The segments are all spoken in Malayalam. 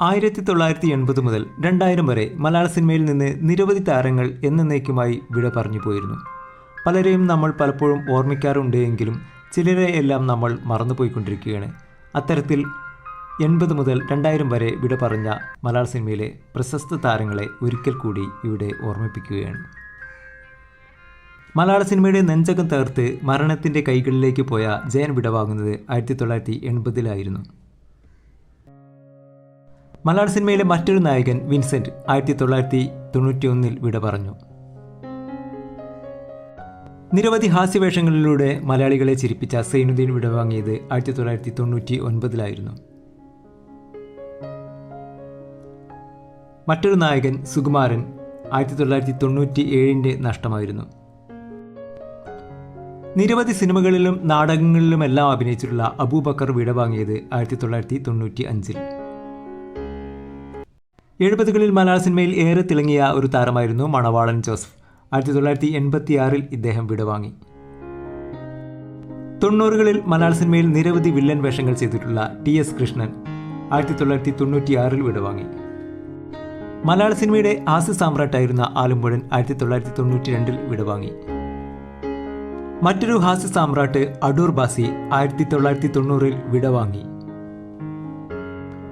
ആയിരത്തി തൊള്ളായിരത്തി എൺപത് മുതൽ രണ്ടായിരം വരെ മലയാള സിനിമയിൽ നിന്ന് നിരവധി താരങ്ങൾ എന്നേക്കുമായി വിട പറഞ്ഞു പോയിരുന്നു. പലരെയും നമ്മൾ പലപ്പോഴും ഓർമ്മിക്കാറുണ്ട് എങ്കിലും ചിലരെ എല്ലാം നമ്മൾ മറന്നുപോയിക്കൊണ്ടിരിക്കുകയാണ് അത്തരത്തിൽ എൺപത് മുതൽ രണ്ടായിരം വരെ വിട പറഞ്ഞ മലയാള സിനിമയിലെ പ്രശസ്ത താരങ്ങളെ ഒരിക്കൽ കൂടി ഇവിടെ ഓർമ്മിപ്പിക്കുകയാണ്. മലയാള സിനിമയുടെ നെഞ്ചകം തകർത്ത് മരണത്തിന്റെ കൈകളിലേക്ക് പോയ ജയൻ വിടവാങ്ങുന്നത് ആയിരത്തി തൊള്ളായിരത്തി എൺപതിലായിരുന്നു മലയാള സിനിമയിലെ മറ്റൊരു നായകൻ വിൻസെന്റ് ആയിരത്തി തൊള്ളായിരത്തി തൊണ്ണൂറ്റി ഒന്നിൽ വിട പറഞ്ഞു. നിരവധി ഹാസ്യവേഷങ്ങളിലൂടെ മലയാളികളെ ചിരിപ്പിച്ച സൈനുദ്ദീൻ വിടവാങ്ങിയത് ആയിരത്തി തൊള്ളായിരത്തി തൊണ്ണൂറ്റി ഒൻപതിലായിരുന്നു മറ്റൊരു നായകൻ സുകുമാരൻ ആയിരത്തി തൊള്ളായിരത്തി തൊണ്ണൂറ്റി ഏഴിന്റെ നഷ്ടമായിരുന്നു. നിരവധി സിനിമകളിലും നാടകങ്ങളിലുമെല്ലാം അഭിനയിച്ചിട്ടുള്ള അബൂബക്കർ വിടവാങ്ങിയത് ആയിരത്തി തൊള്ളായിരത്തി തൊണ്ണൂറ്റി അഞ്ചിൽ എഴുപതുകളിൽ മലയാള സിനിമയിൽ ഏറെ തിളങ്ങിയ ഒരു താരമായിരുന്നു മണവാളൻ ജോസഫ്. ആയിരത്തി തൊള്ളായിരത്തി എൺപത്തിയാറിൽ ഇദ്ദേഹം വിടവാങ്ങി. തൊണ്ണൂറുകളിൽ മലയാള സിനിമയിൽ നിരവധി വില്ലൻ വേഷങ്ങൾ ചെയ്തിട്ടുള്ള ടി എസ് കൃഷ്ണൻ ആയിരത്തി തൊള്ളായിരത്തി തൊണ്ണൂറ്റിയാറിൽ വിടവാങ്ങി. മലയാള സിനിമയുടെ ആസ്യ സാമ്രാട്ടായിരുന്ന ആലുമ്പുഴൻ ആയിരത്തി തൊള്ളായിരത്തി തൊണ്ണൂറ്റി രണ്ടിൽ വിടവാങ്ങി. മറ്റൊരു ഹാസ്യ സാമ്രാട്ട് അടൂർ ബാസി ആയിരത്തി തൊള്ളായിരത്തി തൊണ്ണൂറിൽ വിടവാങ്ങി.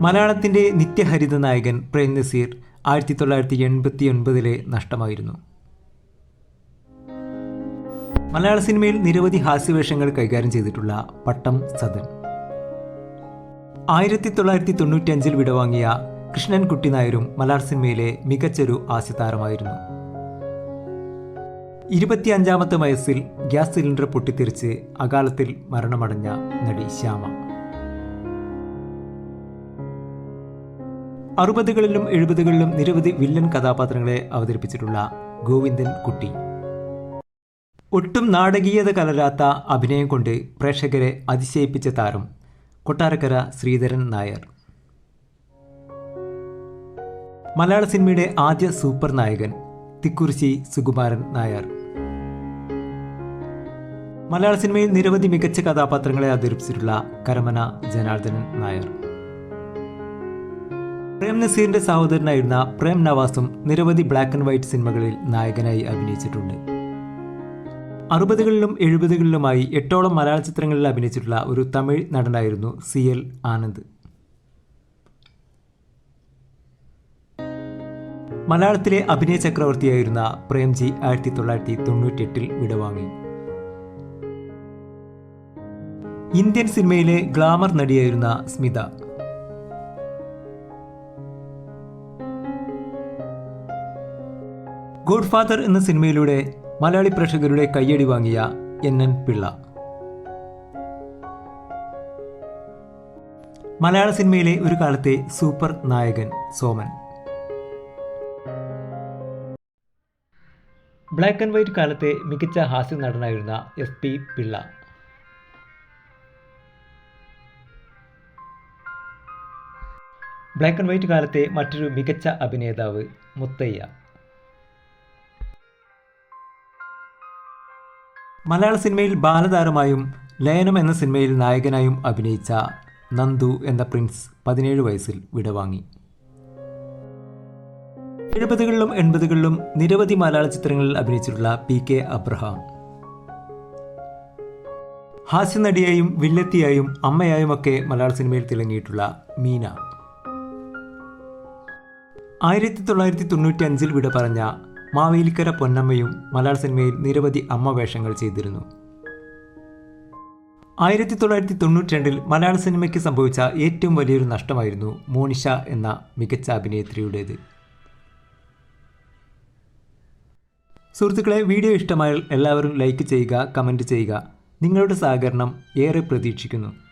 മലയാളത്തിന്റെ നിത്യഹരിത നായകൻ പ്രേം നസീർ ആയിരത്തി തൊള്ളായിരത്തി എൺപത്തി ഒൻപതിലെ നഷ്ടമായിരുന്നു. മലയാള സിനിമയിൽ നിരവധി ഹാസ്യവേഷങ്ങൾ കൈകാര്യം ചെയ്തിട്ടുള്ള പട്ടം സദൻ. ആയിരത്തി തൊള്ളായിരത്തി തൊണ്ണൂറ്റി അഞ്ചിൽ വിടവാങ്ങിയ കൃഷ്ണൻകുട്ടി നായരും മലയാള സിനിമയിലെ മികച്ചൊരു ഹാസ്യതാരമായിരുന്നു ഇരുപത്തിയഞ്ചാമത്തെ വയസ്സിൽ ഗ്യാസ് സിലിണ്ടർ പൊട്ടിത്തെറിച്ച് അകാലത്തിൽ മരണമടഞ്ഞ നടി ശ്യാമ. അറുപതുകളിലും എഴുപതുകളിലും നിരവധി വില്ലൻ കഥാപാത്രങ്ങളെ അവതരിപ്പിച്ചിട്ടുള്ള ഗോവിന്ദൻ കുട്ടി. ഒട്ടും നാടകീയത കലരാത്ത അഭിനയം കൊണ്ട് പ്രേക്ഷകരെ അതിശയിപ്പിച്ച താരം കൊട്ടാരക്കര ശ്രീധരൻ നായർ. മലയാള സിനിമയുടെ ആദ്യ സൂപ്പർ നായകൻ തിക്കുറിശി സുകുമാരൻ നായർ. മലയാള സിനിമയിൽ നിരവധി മികച്ച കഥാപാത്രങ്ങളെ അവതരിപ്പിച്ചിട്ടുള്ള കരമന ജനാർദ്ദനൻ നായർ. പ്രേം നസീറിന്റെ സഹോദരനായിരുന്ന പ്രേം നവാസും നിരവധി ബ്ലാക്ക് ആൻഡ് വൈറ്റ് സിനിമകളിൽ നായകനായി അഭിനയിച്ചിട്ടുണ്ട്. അറുപതുകളിലും എഴുപതുകളിലുമായി എട്ടോളം മലയാള ചിത്രങ്ങളിൽ അഭിനയിച്ചിട്ടുള്ള ഒരു തമിഴ് നടനായിരുന്നു സി എൽ ആനന്ദ്. മലയാളത്തിലെ അഭിനയ ചക്രവർത്തിയായിരുന്ന പ്രേംജി ആയിരത്തി തൊള്ളായിരത്തി തൊണ്ണൂറ്റിയെട്ടിൽ വിടവാങ്ങി. ഇന്ത്യൻ സിനിമയിലെ ഗ്ലാമർ നടിയായിരുന്ന സ്മിത ഗോഡ് ഫാദർ എന്ന സിനിമയിലൂടെ മലയാളി പ്രേക്ഷകരുടെ കയ്യടി വാങ്ങിയ എൻ എൻ പിള്ള. മലയാള സിനിമയിലെ ഒരു കാലത്തെ സൂപ്പർ നായകൻ സോമൻ. ബ്ലാക്ക് ആൻഡ് വൈറ്റ് കാലത്തെ മികച്ച ഹാസ്യ നടനായിരുന്ന S P Pillai. Black and white കാലത്തെ മറ്റൊരു മികച്ച അഭിനേതാവ് മുത്തയ്യ. മലയാള സിനിമയിൽ ബാലതാരമായും ലയനം എന്ന സിനിമയിൽ നായകനായും അഭിനയിച്ച നന്ദു എന്ന പ്രിൻസ് പതിനേഴ് വയസ്സിൽ വിടവാങ്ങി. എഴുപതുകളിലും എൺപതുകളിലും നിരവധി മലയാള ചിത്രങ്ങളിൽ അഭിനയിച്ചിട്ടുള്ള പി കെ അബ്രഹാം. ഹാസ്യനടിയായും വില്ലത്തിയായും അമ്മയായും ഒക്കെ മലയാള സിനിമയിൽ തിളങ്ങിയിട്ടുള്ള മീന. ആയിരത്തി തൊള്ളായിരത്തി തൊണ്ണൂറ്റി അഞ്ചിൽ വിട പറഞ്ഞ മാവേലിക്കര പൊന്നമ്മയും മലയാള സിനിമയിൽ നിരവധി അമ്മ വേഷങ്ങൾ ചെയ്തിരുന്നു. ആയിരത്തി തൊള്ളായിരത്തി തൊണ്ണൂറ്റി രണ്ടിൽ മലയാള സിനിമയ്ക്ക് സംഭവിച്ച ഏറ്റവും വലിയൊരു നഷ്ടമായിരുന്നു മോണിഷ എന്ന മികച്ച അഭിനേത്രിയുടേത്. സുഹൃത്തുക്കളെ വീഡിയോ ഇഷ്ടമായാൽ എല്ലാവരും ലൈക്ക് ചെയ്യുക കമന്റ് ചെയ്യുക. നിങ്ങളുടെ സഹകരണം ഏറെ പ്രതീക്ഷിക്കുന്നു.